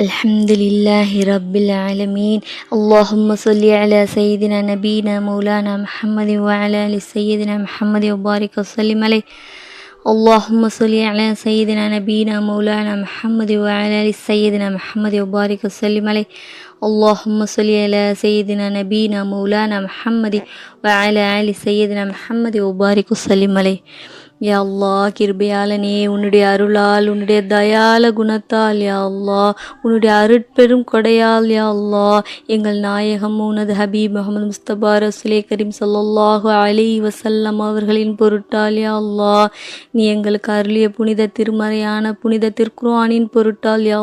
الحمد لله رب العالمين. اللهم صل على سيدنا نبينا مولانا محمد وعلى آل سيدنا محمد وبارك وسلم عليه. اللهم صل على سيدنا نبينا مولانا محمد وعلى آل سيدنا محمد وبارك وسلم عليه. اللهم صل على سيدنا نبينا مولانا محمد وعلى آل سيدنا محمد وبارك وسلم عليه. யா அல்லாஹ் கிருபையாளனே உன்னுடைய அருளால் உன்னுடைய தயால குணத்தால் யா அல்லா உன்னுடைய அருட்பெரும் கொடையால் யா அல்லா எங்கள் நாயகம் உனது ஹபீப் முகமது முஸ்தபா ரசுலே கரீம் சல்லாஹு அலி வசல்லம் அவர்களின் பொருட்டால் யா அல்லா நீ எங்களுக்கு அருளிய புனித திருமறையான புனித திருக்குர்ஆனின் பொருட்டால் யா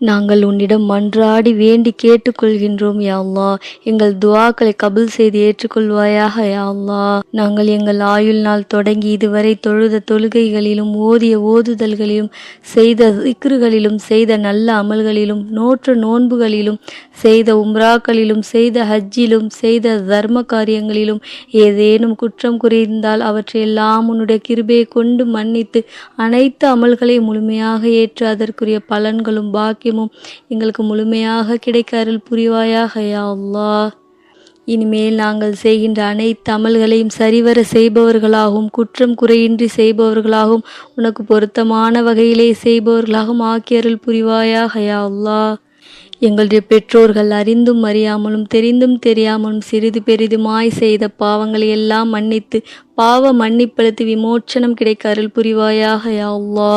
நாங்கள் உன்னிடம் மன்றாடி வேண்டி கேட்டுக்கொள்கின்றோம் யாவ்லா எங்கள் துவாக்களை கபுல் செய்து ஏற்றுக்கொள்வாயாக யாவ்லா நாங்கள் எங்கள் ஆயுள் நாள் தொடங்கி இதுவரை தொழுத தொழுகைகளிலும் ஓதிய ஓதுதல்களிலும் செய்த சிக்ருகளிலும் செய்த நல்ல அமல்களிலும் நோற்ற நோன்புகளிலும் செய்த உம்ராக்களிலும் செய்த ஹஜ்ஜிலும் செய்த தர்ம காரியங்களிலும் ஏதேனும் குற்றம் குறைந்தால் அவற்றையெல்லாம் உன்னுடைய கிருபையை கொண்டு மன்னித்து அனைத்து அமல்களையும் முழுமையாக ஏற்று அதற்குரிய பலன்களும் பாக்கி பாக்கியமும் எங்களுக்கு முழுமையாக கிடைக்க அருள் புரிவாயாக யா அல்லாஹ். இனிமேல் நாங்கள் செய்கின்ற அனைத்து அமல்களையும் சரிவர செய்பவர்களாகவும் குற்றம் குறையின்றி செய்பவர்களாகவும் உனக்கு பொருத்தமான வகையிலே செய்பவர்களாகவும் ஆக்கிய அருள் புரிவாயாக யா அல்லாஹ். எங்களுடைய பெற்றோர்கள் அறிந்தும் அறியாமலும் தெரிந்தும் தெரியாமலும் சிறிது பெரிதுமாய் செய்த பாவங்களை எல்லாம் மன்னித்து பாவ மன்னிப்பழுத்து விமோச்சனம் கிடைக்க அருள் புரிவாயாக யா அல்லா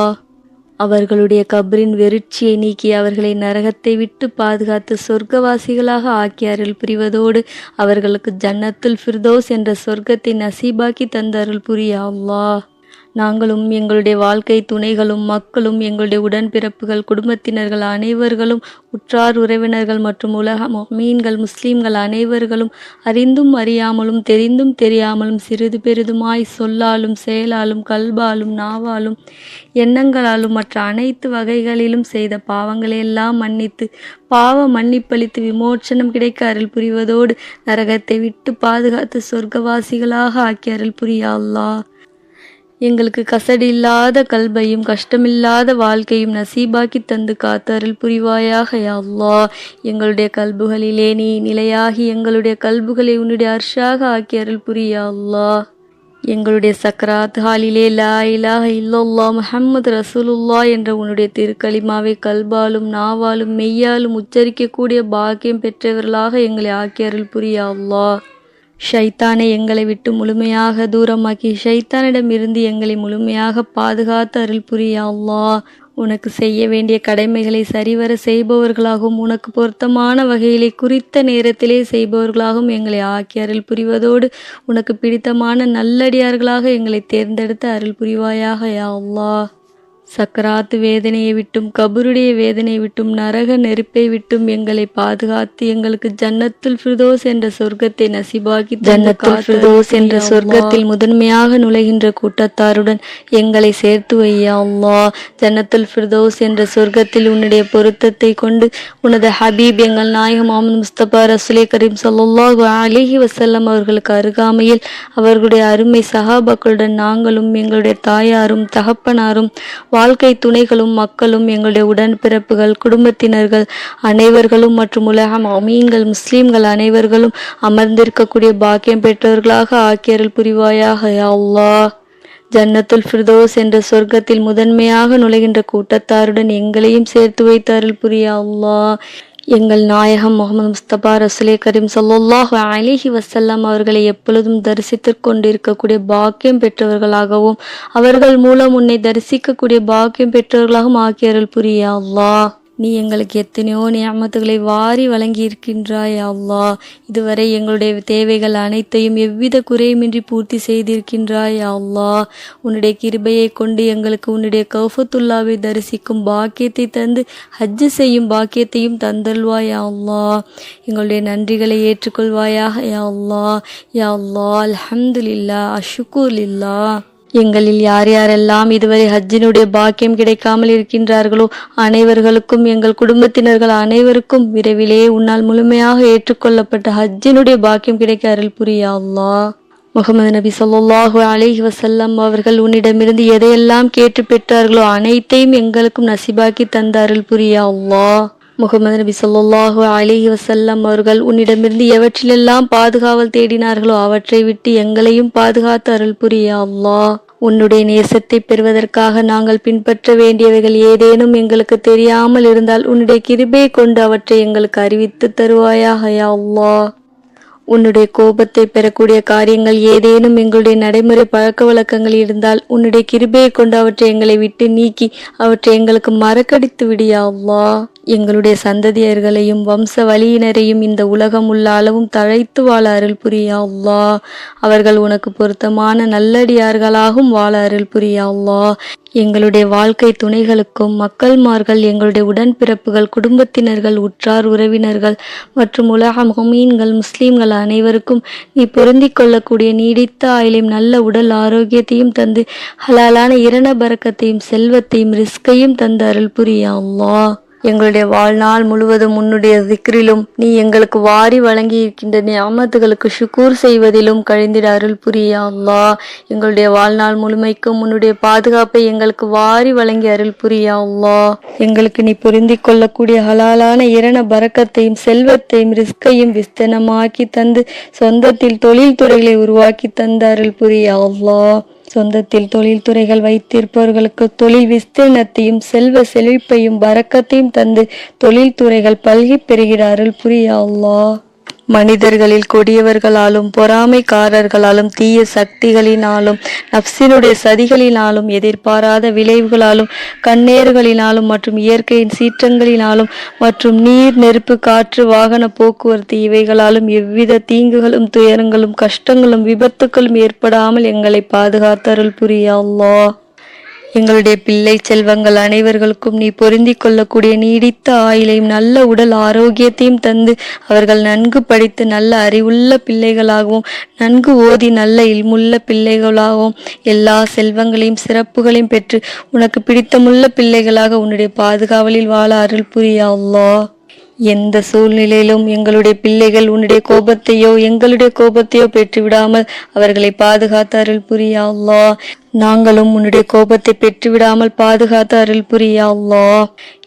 அவர்களுடைய கபரின் வெறிச்சியை நீக்கி அவர்களை நரகத்தை விட்டு பாதுகாத்து சொர்க்கவாசிகளாக ஆக்கி அருள் புரிவதோடு அவர்களுக்கு ஜன்னத்துல் ஃபிர்தோஸ் என்ற சொர்க்கத்தை நசீபாக்கி தந்த அருள் புரிய அல்லாஹ். நாங்களும் எங்களுடைய வாழ்க்கை துணைகளும் மக்களும் எங்களுடைய உடன்பிறப்புகள் குடும்பத்தினர்கள் அனைவர்களும் உற்றார் உறவினர்கள் மற்றும் உலக மீன்கள் முஸ்லீம்கள் அனைவர்களும் அறிந்தும் அறியாமலும் தெரிந்தும் தெரியாமலும் சிறிது பெரிதுமாய் சொல்லாலும் செயலாலும் கல்பாலும் நாவாலும் எண்ணங்களாலும் மற்ற அனைத்து வகைகளிலும் செய்த பாவங்களையெல்லாம் மன்னித்து பாவ மன்னிப்பளித்து விமோச்சனம் கிடைக்க அருள் புரிவதோடு நரகத்தை விட்டு பாதுகாத்து சொர்க்கவாசிகளாக ஆக்கி அருள் புரியா அல்லாஹ். எங்களுக்கு கசடில்லாத கல்பையும் கஷ்டமில்லாத வாழ்க்கையும் நசீபாக்கி தந்து காத்தருள் புரிவாயாக அல்லா அல்லாஹ். எங்களுடைய கல்புகளிலே நீ நிலையாகி எங்களுடைய கல்புகளை உன்னுடைய அர்ஷாக ஆக்கி அருள் புரியா அல்லா எங்களுடைய சக்ராத் ஹாலிலே லா இலாஹ இல்லல்லா முஹம்மது ரசூலுல்லா என்ற உன்னுடைய திருக்களிமாவை கல்பாலும் நாவாலும் மெய்யாலும் உச்சரிக்கக்கூடிய பாக்கியம் பெற்றவர்களாக எங்களை ஆக்கி அருள் புரியா அல்லா ஷைத்தானை எங்களை விட்டு முழுமையாக தூரமாக்கி ஷைத்தானிடமிருந்து எங்களை முழுமையாக பாதுகாத்து அருள் புரிய உனக்கு செய்ய வேண்டிய கடமைகளை சரிவர செய்பவர்களாகவும் உனக்கு பொருத்தமான வகையிலே குறித்த நேரத்திலே செய்பவர்களாகவும் எங்களை ஆக்கி அருள் புரிவதோடு உனக்கு பிடித்தமான நல்லடியார்களாக எங்களை தேர்ந்தெடுத்து அருள் புரிவாயாக யா சக்கராத்து வேதனையை விட்டும் கபருடைய வேதனை விட்டும் நரக நெருப்பை விட்டும் எங்களை பாதுகாத்து எங்களுக்கு ஜன்னத்துல் ஃபிர்தோஸ் என்ற சொர்க்கத்தை நசிபாகி ஜன்னத்துல் ஃபிர்தோஸ் என்ற சொர்க்கத்தில் முதன்மையாக நுழைகின்ற கூட்டத்தாருடன் எங்களை சேர்த்து வையா அல்லாஹ். ஜன்னத்துல் ஃபிர்தோஸ் என்ற சொர்க்கத்தில் உன்னுடைய பொருத்தத்தை கொண்டு உனது ஹபீப் எங்கள் நாயகம் முகமது முஸ்தபா ரசுலே கரீம் ஸல்லல்லாஹு அலைஹி வஸல்லம் அவர்களுக்கு அருகாமையில் அவர்களுடைய அருமை சஹாபாக்களுடன் நாங்களும் எங்களுடைய தாயாரும் தகப்பனாரும் வாழ்க்கை துணைகளும் மக்களும் எங்களுடைய உடன்பிறப்புகள் குடும்பத்தினர்கள் அனைவர்களும் மற்றும் உலகம் அமீன்கள் முஸ்லீம்கள் அனைவர்களும் அமர்ந்திருக்கக்கூடிய பாக்கியம் பெற்றவர்களாக ஆக்கியருள் புரிவாயாக. அல்லா அல்லாஹ் ஜன்னத்துல் ஃபிர்தோஸ் என்ற சொர்க்கத்தில் முதன்மையாக நுழைகின்ற கூட்டத்தாருடன் எங்களையும் சேர்த்து வைத்தாரில் புரியா. அல்லா அல்லாஹ் எங்கள் நாயகம் முகமது முஸ்தபா ரசுலே கரீம் ஸல்லல்லாஹு அலிஹி வசல்லாம் அவர்களை எப்பொழுதும் தரிசித்து கொண்டிருக்கக்கூடிய பாக்கியம் பெற்றவர்களாகவும் அவர்கள் மூலம் உன்னை தரிசிக்கக்கூடிய பாக்கியம் பெற்றவர்களாகவும் ஆக்கியர்கள் புரியா அல்லாஹ். நீ எங்களுக்கு எத்தனையோ நியமத்துகளை வாரி வழங்கி இருக்கின்றாய் அல்லாஹ். இதுவரை எங்களுடைய தேவைகள் அனைத்தையும் எவ்வித குறையுமின்றி பூர்த்தி செய்திருக்கின்றாய் அல்லா உன்னுடைய கிருபையை கொண்டு எங்களுக்கு உன்னுடைய கௌஃபத்துல்லாவை தரிசிக்கும் பாக்கியத்தை தந்து ஹஜ்ஜு செய்யும் பாக்கியத்தையும் தந்தல்வாய் அல்லா எங்களுடைய நன்றிகளை ஏற்றுக்கொள்வாயாக யா அல்லா யா அல்லாஹ் அல்ஹம்துலில்லா அஷுக்குலில்லா எங்களில் யார் யாரெல்லாம் இதுவரை ஹஜ்ஜினுடைய பாக்கியம் கிடைக்காமல் இருக்கின்றார்களோ அனைவர்களுக்கும் எங்கள் குடும்பத்தினர்கள் அனைவருக்கும் விரைவிலே உன்னால் முழுமையாக ஏற்றுக்கொள்ளப்பட்ட ஹஜ்ஜினுடைய பாக்கியம் கிடைக்க அருள் புரியா முகமது நபி சொல்லாஹு அலிஹி வசல்லம் அவர்கள் உன்னிடமிருந்து எதையெல்லாம் கேட்டு பெற்றார்களோ அனைத்தையும் எங்களுக்கும் நசிபாக்கி தந்த அருள் புரிய முகமது நபி சொல்லாஹு அலைஹி வசல்லம் அவர்கள் உன்னிடமிருந்து எவற்றிலெல்லாம் பாதுகாவல் தேடினார்களோ அவற்றை விட்டு எங்களையும் பாதுகாத்து அருள் புரிய அல்லாஹ். உன்னுடைய நேசத்தை பெறுவதற்காக நாங்கள் பின்பற்ற வேண்டியவைகள் ஏதேனும் எங்களுக்கு தெரியாமல் இருந்தால் உன்னுடைய கிருபை கொண்டு அவற்றை எங்களுக்கு அறிவித்து தருவாயாக யா அல்லாஹ். உன்னுடைய கோபத்தை பெறக்கூடிய காரியங்கள் ஏதேனும் எங்களுடைய நடைமுறை பழக்க வழக்கங்கள் இருந்தால் உன்னுடைய கிருபையை கொண்டு அவற்றை எங்களை விட்டு நீக்கி அவற்றை எங்களுக்கு மறக்கடித்து விடியா எங்களுடைய சந்ததியர்களையும் வம்ச வழியினரையும் இந்த உலகம் உள்ள அளவும் தழைத்து வாழ அருள் புரியா அவர்கள் உனக்கு பொருத்தமான நல்லடியார்களாகவும் வாழ அருள் புரியா எங்களுடைய வாழ்க்கை துணைகளுக்கும் மக்கள்மார்கள் எங்களுடைய உடன்பிறப்புகள் குடும்பத்தினர்கள் உற்றார் உறவினர்கள் மற்றும் உலக முகமீன்கள் முஸ்லீம்கள் அனைவருக்கும் நீ பொருந்தி கொள்ளக்கூடிய நீடித்த ஆயுளையும் நல்ல உடல் ஆரோக்கியத்தையும் தந்து ஹலாலான இரண பறக்கத்தையும் செல்வத்தையும் ரிஸ்கையும் தந்து அருள் புரியா எங்களுடைய வாழ்நாள் முழுவதும் உன்னுடைய திக்ரிலும் நீ எங்களுக்கு வாரி வழங்கி இருக்கின்ற நியாமத்துகளுக்கு ஷுக்கூர் செய்வதிலும் கழிந்திட அருள் புரிய எங்களுடைய வாழ்நாள் முழுமைக்கும் உன்னுடைய பாதுகாப்பை எங்களுக்கு வாரி வழங்கி அருள் புரிய எங்களுக்கு நீ பொருந்தி கொள்ளக்கூடிய ஹலாலான இரண பறக்கத்தையும் செல்வத்தையும் ரிஸ்கையும் விஸ்தனமாக்கி தந்து சொந்தத்தில் தொழில் துறைகளை உருவாக்கி தந்த அருள் புரிய சொந்தத்தில் தொழில்துறைகள் வைத்திருப்பவர்களுக்கு தொழில் விஸ்தீர்ணத்தையும் செல்வ செழிப்பையும் பறக்கத்தையும் தந்து தொழில்துறைகள் பல்கி பெறுகிறார்கள். புரியா அல்லாஹ்? மனிதர்களில் கொடியவர்களாலும் பொறாமைக்காரர்களாலும் தீய சக்திகளினாலும் நப்சினுடைய சதிகளினாலும் எதிர்பாராத விளைவுகளாலும் கண்ணேறுகளினாலும் மற்றும் இயற்கையின் சீற்றங்களினாலும் மற்றும் நீர் நெருப்பு காற்று வாகன போக்குவரத்து இவைகளாலும் எவ்வித தீங்குகளும் துயரங்களும் கஷ்டங்களும் விபத்துக்களும் ஏற்படாமல் எங்களை பாதுகாத்தருள் புரிய எங்களுடைய பிள்ளை செல்வங்கள் அனைவர்களுக்கும் நீ பொருந்தி கொள்ளக்கூடிய நீடித்த ஆயுளையும் நல்ல உடல் ஆரோக்கியத்தையும் தந்து அவர்கள் நன்கு படித்து நல்ல அறிவுள்ள பிள்ளைகளாகவும் நன்கு ஓதி நல்ல இல்முள்ள பிள்ளைகளாகவும் எல்லா செல்வங்களையும் சிறப்புகளையும் பெற்று உனக்கு பிடித்தமுள்ள பிள்ளைகளாக உன்னுடைய பாதுகாவலில் வாழ அருள் புரிய எந்த சூழ்நிலையிலும் எங்களுடைய பிள்ளைகள் உன்னுடைய கோபத்தையோ எங்களுடைய கோபத்தையோ பெற்றுவிடாமல் அவர்களை பாதுகாத்தார்கள் அருள் புரிய நாங்களும் உன்னுடைய கோபத்தை பெற்றுவிடாமல் பாதுகாத்து அருள் புரிய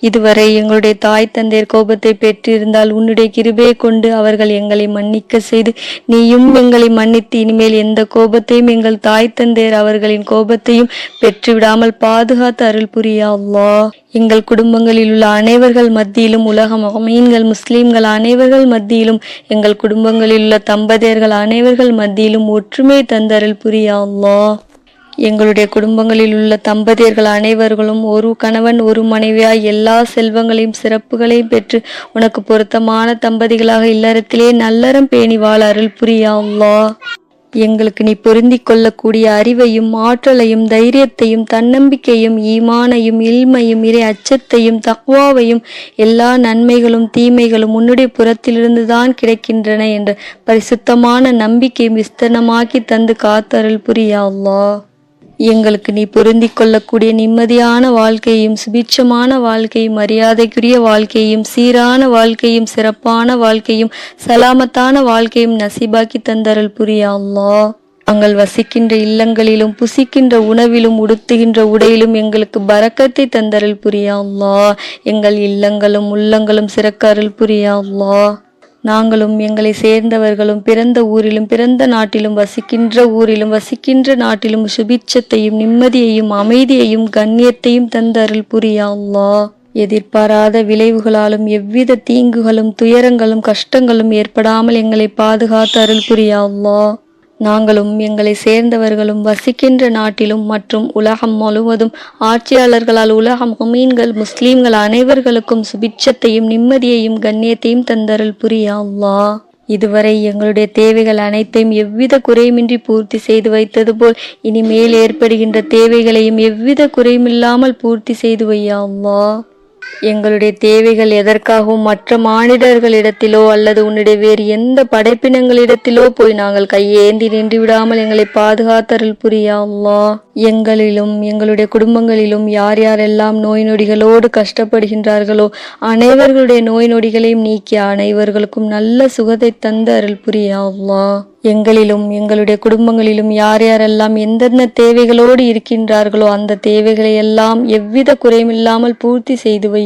இதுவரை எங்களுடைய தாய் தந்தையர் கோபத்தை பெற்றிருந்தால் உன்னுடைய கிருபையை கொண்டு அவர்கள் எங்களை மன்னிக்க செய்து நீயும் எங்களை மன்னித்து இனிமேல் எந்த கோபத்தையும் எங்கள் தாய் தந்தையர் அவர்களின் கோபத்தையும் பெற்றுவிடாமல் பாதுகாத்து அருள் புரிய எங்கள் குடும்பங்களில் உள்ள அனைவர்கள் மத்தியிலும் உலக மகமீன்கள் முஸ்லீம்கள் அனைவர்கள் மத்தியிலும் எங்கள் குடும்பங்களில் உள்ள தம்பதியர்கள் அனைவர்கள் மத்தியிலும் ஒற்றுமை தந்தருள் புரிய அல்லாஹ். எங்களுடைய குடும்பங்களில் உள்ள தம்பதியர்கள் அனைவர்களும் ஒரு கணவன் ஒரு மனைவியாய் எல்லா செல்வங்களையும் சிறப்புகளையும் பெற்று உனக்கு பொருத்தமான தம்பதிகளாக இல்லறத்திலே நல்லறம் பேணி வாழ அருள் புரிய எங்களுக்கு நீ பொருந்தி கொள்ளக்கூடிய அறிவையும் ஆற்றலையும் தைரியத்தையும் தன்னம்பிக்கையும் ஈமானையும் இல்மையும் இறை அச்சத்தையும் தக்வாவையும் எல்லா நன்மைகளும் தீமைகளும் உன்னுடைய புறத்திலிருந்து தான் கிடைக்கின்றன என்ற பரிசுத்தமான நம்பிக்கையும் விஸ்தனமாக்கி தந்து காத்தருள் புரிய அல்லாஹ் எங்களுக்கு நீ பொருந்தி கொள்ளக்கூடிய நிம்மதியான வாழ்க்கையும் சுபிட்சமான வாழ்க்கையும் மரியாதைக்குரிய வாழ்க்கையும் சீரான வாழ்க்கையும் சிறப்பான வாழ்க்கையும் சலாமத்தான வாழ்க்கையும் நசீபாக்கி தந்தரல் புரியாமா அல்லாஹ் நாங்கள் வசிக்கின்ற இல்லங்களிலும் புசிக்கின்ற உணவிலும் உடுத்துகின்ற உடையிலும் எங்களுக்கு பறக்கத்தை தந்தரல் புரியாமா எங்கள் இல்லங்களும் உள்ளங்களும் சிறக்க அருள் நாங்களும் எங்களை சேர்ந்தவர்களும் பிறந்த ஊரிலும் பிறந்த நாட்டிலும் வசிக்கின்ற ஊரிலும் வசிக்கின்ற நாட்டிலும் சுபிட்சத்தையும் நிம்மதியையும் அமைதியையும் கண்ணியத்தையும் தந்த அருள் புரிய எதிர்பாராத விளைவுகளாலும் எவ்வித தீங்குகளும் துயரங்களும் கஷ்டங்களும் ஏற்படாமல் எங்களை பாதுகாத்து அருள் புரிய நாங்களும் எங்களை சேர்ந்தவர்களும் வசிக்கின்ற நாட்டிலும் மற்றும் உலகம் முழுவதும் ஆட்சியாளர்களால் உலகம் முமீன்கள் முஸ்லீம்கள் அனைவர்களுக்கும் சுபிட்சத்தையும் நிம்மதியையும் கண்ணியத்தையும் தந்தருள் புரிய அல்லாஹ். இதுவரை எங்களுடைய தேவைகள் அனைத்தையும் எவ்வித குறையுமின்றி பூர்த்தி செய்து வைத்தது போல் இனிமேல் ஏற்படுகின்ற தேவைகளையும் எவ்வித குறையுமில்லாமல் பூர்த்தி செய்து வையா அல்லாஹ். எங்களுடைய தேவைகள் எதற்காகவும் மற்ற மானிடர்களிடத்திலோ அல்லது உன்னுடைய வேறு எந்த படைப்பினங்களிடத்திலோ போய் நாங்கள் கையேந்தி நின்று விடாமல் எங்களை பாதுகாத்தருள் புரியா அல்லாஹ் எங்களிலும் எங்களுடைய குடும்பங்களிலும் யார் யாரெல்லாம் நோய் நொடிகளோடு கஷ்டப்படுகின்றார்களோ அனைவர்களுடைய நோய் நொடிகளையும் நீக்கி அனைவர்களுக்கும் நல்ல சுகத்தை தந்து அருள் புரியா எங்களிலும் எங்களுடைய குடும்பங்களிலும் யார் யாரெல்லாம் எந்தெந்த தேவைகளோடு இருக்கின்றார்களோ அந்த தேவைகளை எல்லாம் எவ்வித குறையும் இல்லாமல் பூர்த்தி செய்து வை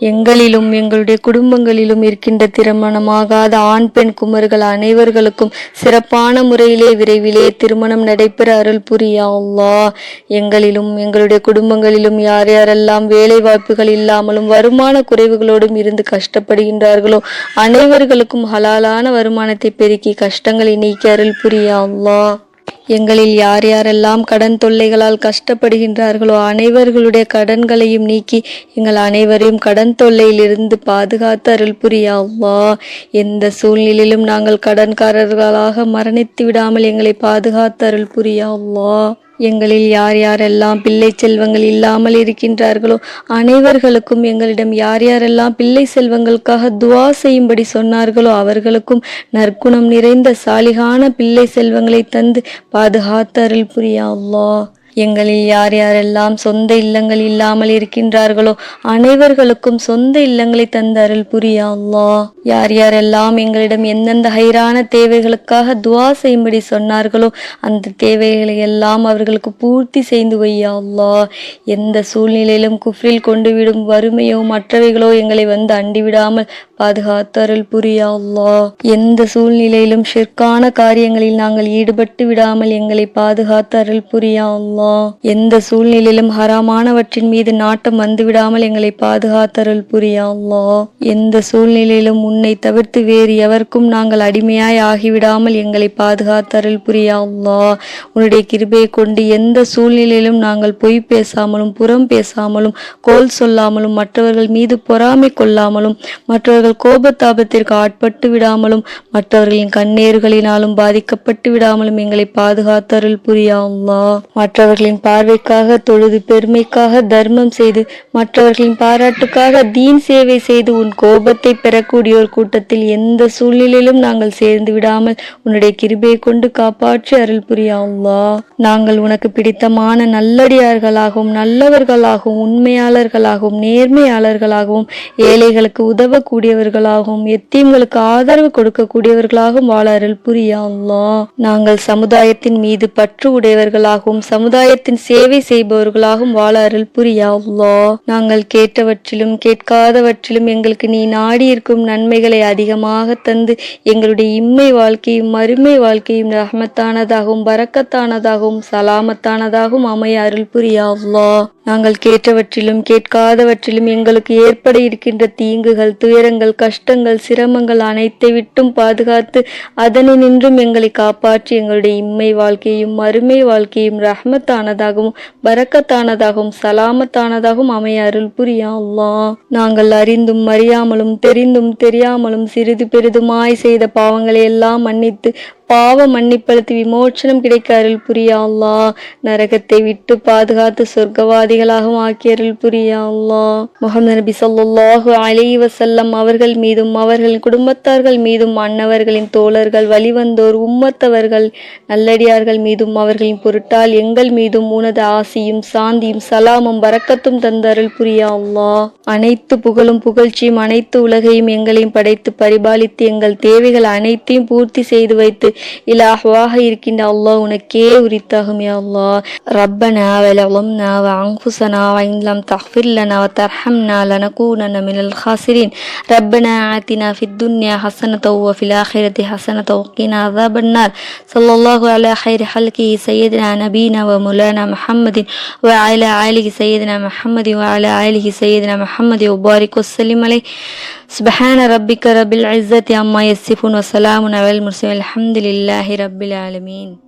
எங்களிலும் எங்களுடைய குடும்பங்களிலும் இருக்கின்ற திருமணமாகாத ஆண் பெண் குமர்கள் அனைவர்களுக்கும் சிறப்பான முறையிலே விரைவிலே திருமணம் நடைபெற அருள் புரியா எங்களிலும் எங்களுடைய குடும்பங்களிலும் யார் யாரெல்லாம் வேலை வாய்ப்புகள் இல்லாமலும் வருமான குறைவுகளோடும் இருந்து கஷ்டப்படுகின்றார்களோ அனைவர்களுக்கும் ஹலாலான வருமானத்தை பெருக்கி கஷ்டங்களை நீக்கி அருள் புரியா எங்களில் யார் யாரெல்லாம் கடன் தொல்லைகளால் கஷ்டப்படுகின்றார்களோ அனைவர்களுடைய கடன்களையும் நீக்கி எங்கள் அனைவரையும் கடன் தொல்லையிலிருந்து பாதுகாத்து அருள் புரியா எந்த சூழ்நிலையிலும் நாங்கள் கடன்காரர்களாக மரணித்து விடாமல் எங்களை பாதுகாத்து அருள் புரியா எங்களில் யார் யாரெல்லாம் பிள்ளை செல்வங்கள் இல்லாமல் இருக்கின்றார்களோ அனைவர்களுக்கும் எங்களிடம் யார் யாரெல்லாம் பிள்ளை செல்வங்களுக்காக துவா செய்யும்படி சொன்னார்களோ அவர்களுக்கும் நற்குணம் நிறைந்த சாலிகான பிள்ளை செல்வங்களை தந்து பாதுகாத்து அருள் புரியா எங்களில் யார் யாரெல்லாம் சொந்த இல்லங்கள் இல்லாமல் இருக்கின்றார்களோ அனைவர்களுக்கும் சொந்த இல்லங்களை தந்த அருள் புரியா யார் யாரெல்லாம் எங்களிடம் எந்தெந்த ஹைரான தேவைகளுக்காக துவா செய்யும்படி சொன்னார்களோ அந்த தேவைகளை எல்லாம் அவர்களுக்கு பூர்த்தி செய்து வையா அல்லாஹ். எந்த சூழ்நிலையிலும் குஃப்ரில் கொண்டு விடும் வறுமையோ மற்றவைகளோ எங்களை வந்து அண்டிவிடாமல் பாதுகாத்து அருள் புரியா எந்த சூழ்நிலையிலும் ஷிர்கான காரியங்களில் நாங்கள் ஈடுபட்டு விடாமல் எங்களை பாதுகாத்து அருள் புரியா எந்த சூழ்நிலையிலும் ஹராமானவற்றின் மீது நாட்டம் வந்துவிடாமல் எங்களை பாதுகாத்தருள் புரியா அல்லாஹ். எந்த சூழ்நிலையிலும் உன்னை தவிர்த்து வேறு எவருக்கும் நாங்கள் அடிமையாய் ஆகிவிடாமல் எங்களை பாதுகாத்தருள் புரியா அல்லாஹ் உன்னுடைய கிருபையை கொண்டு எந்த சூழ்நிலையிலும் நாங்கள் பொய் பேசாமலும் புறம் பேசாமலும் கோல் சொல்லாமலும் மற்றவர்கள் மீது பொறாமை கொள்ளாமலும் மற்றவர்கள் கோபத்தாபத்திற்கு ஆட்பட்டு விடாமலும் மற்றவர்களின் கண்ணீர்களினாலும் பாதிக்கப்பட்டு விடாமலும் எங்களை பாதுகாத்தருள் புரியா அல்லாஹ் மற்றவர்களின் பார்வைக்காக தொழுது பெருமைக்காக தர்மம் செய்து மற்றவர்களின் பாராட்டுக்காக தீன் சேவை செய்து உன் கோபத்தை பெறக்கூடிய ஒரு கூட்டத்தில் எந்த சூழ்நிலையிலும் நாங்கள் சேர்ந்து விடாமல் உன்னுடைய கிருபையை கொண்டு காப்பாற்றி அருள் புரியா நாங்கள் உனக்கு பிடித்தமான நல்லடியார்களாகவும் நல்லவர்களாகவும் உண்மையாளர்களாகவும் நேர்மையாளர்களாகவும் ஏழைகளுக்கு உதவக்கூடியவர்களாகவும் எத்தீம்களுக்கு ஆதரவு கொடுக்கக்கூடியவர்களாகவும் வாழ அருள் புரியா நாங்கள் சமுதாயத்தின் மீது பற்று உடையவர்களாகவும் சமுதாயத்தின் சேவை செய்பவர்களாகவும் வாழ அருள் புரியா நாங்கள் கேட்டவற்றிலும் கேட்காதவற்றிலும் எங்களுக்கு நீ நாடி இருக்கும் நன்மை நன்மைகளை அதிகமாக தந்து எங்களுடைய இம்மை வாழ்க்கையும் மறுமை வாழ்க்கையும் ரஹமத்தானதாகவும் பறக்கத்தானதாகவும் சலாமத்தானதாகவும் அமைய அருள் புரியா நாங்கள் கேட்டவற்றிலும் கேட்காதவற்றிலும் எங்களுக்கு ஏற்பட இருக்கின்ற தீங்குகள் துயரங்கள் கஷ்டங்கள் சிரமங்கள் அனைத்தை விட்டும் பாதுகாத்து அதனை நின்றும் எங்களை காப்பாற்றி எங்களுடைய இம்மை வாழ்க்கையும் மறுமை வாழ்க்கையும் ரஹமத்தானதாகவும் பரக்கத்தானதாகவும் சலாமத்தானதாகவும் அமைய அருள் புரியா நாங்கள் அறிந்தும் அறியாமலும் தெரிந்தும் தெரியாமலும் சிறிது பெரிதுமாய் செய்த பாவங்களை எல்லாம் மன்னித்து பாவ மன்னிப்பழுத்து விமோச்சனம் கிடைக்க அருள் புரியா நரகத்தை விட்டு பாதுகாத்து சொர்க்கவாதிகளாகவும் ஆக்கி அருள் புரியா முகமது நபி ஸல்லல்லாஹு அலைஹி வசல்லம் அவர்கள் மீதும் அவர்களின் குடும்பத்தார்கள் மீதும் அன்னவர்களின் தோழர்கள் வழிவந்தோர் உம்மத்தவர்கள் நல்லடியார்கள் மீதும் அவர்களின் பொருட்டால் எங்கள் மீதும் உனது ஆசியும் சாந்தியும் சலாமும் வரக்கத்தும் தந்த அருள் புரியா அனைத்து புகழும் புகழ்ச்சியும் அனைத்து உலகையும் எங்களையும் படைத்து பரிபாலித்து எங்கள் தேவைகள் அனைத்தையும் பூர்த்தி செய்து வைத்து இலாஹ்வாக الله அல்லாஹ் உனக்கே உரித்தாகுமே الله. ரப்பனா வலவம்னா وعنفسنا وإن لم تغفر لنا وترحمنا لنكونن من الخاسرين. ربنا آتنا في الدنيا حسنة وفي الآخرة حسنة وقنا عذاب النار. صلى الله على خير خلقه سيدنا نبينا ومولانا محمد وعلى آله سيدنا محمد وعلى آله سيدنا محمد وبارك وسلم عليه. سبحان ربك رب العزة عما يصفون وسلام على المرسلين. الحمد لله رب العالمين.